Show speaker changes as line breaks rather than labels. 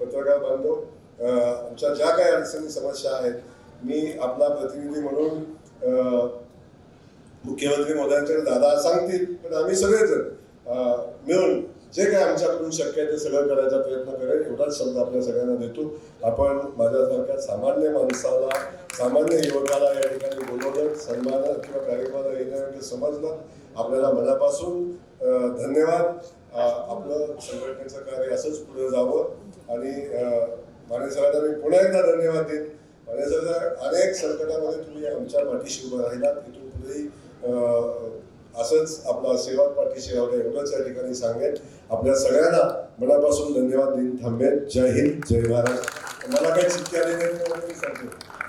पत्रकार बांधव आमच्या ज्या काही अडचणी समस्या आहेत मी आपला प्रतिनिधी म्हणून मुख्यमंत्री मोदयांकडे दादा सांगतील. पण आम्ही सगळेजण मिळून जे काही आमच्याकडून शक्य आहे ते सगळं करायचा प्रयत्न करेल. एवढाच शब्द आपल्या सगळ्यांना देतो. आपण माझ्यासारख्या सामान्य माणसाला सामान्य युवकाला या ठिकाणी बोलवलं सन्मान किंवा कार्यक्रमाला येण्यासाठी समजलं. आपल्याला मनापासून धन्यवाद. आपलं संघटनेचं कार्य असंच पुढे जावं. आणि अं, माने सरांना मी पुन्हा एकदा धन्यवाद देईन. माने सर अनेक संकटामध्ये तुम्ही आमच्या पाठीशी उभं राहिलात. तिथून पुढेही असंच आपला सेवा पाठीशी राहू एवढंच या ठिकाणी सांगेन. आपल्या सगळ्यांना मनापासून धन्यवाद देईन थांबेन. जय हिंद जय महाराज मला काही चित्त आले नाही मी सांगतो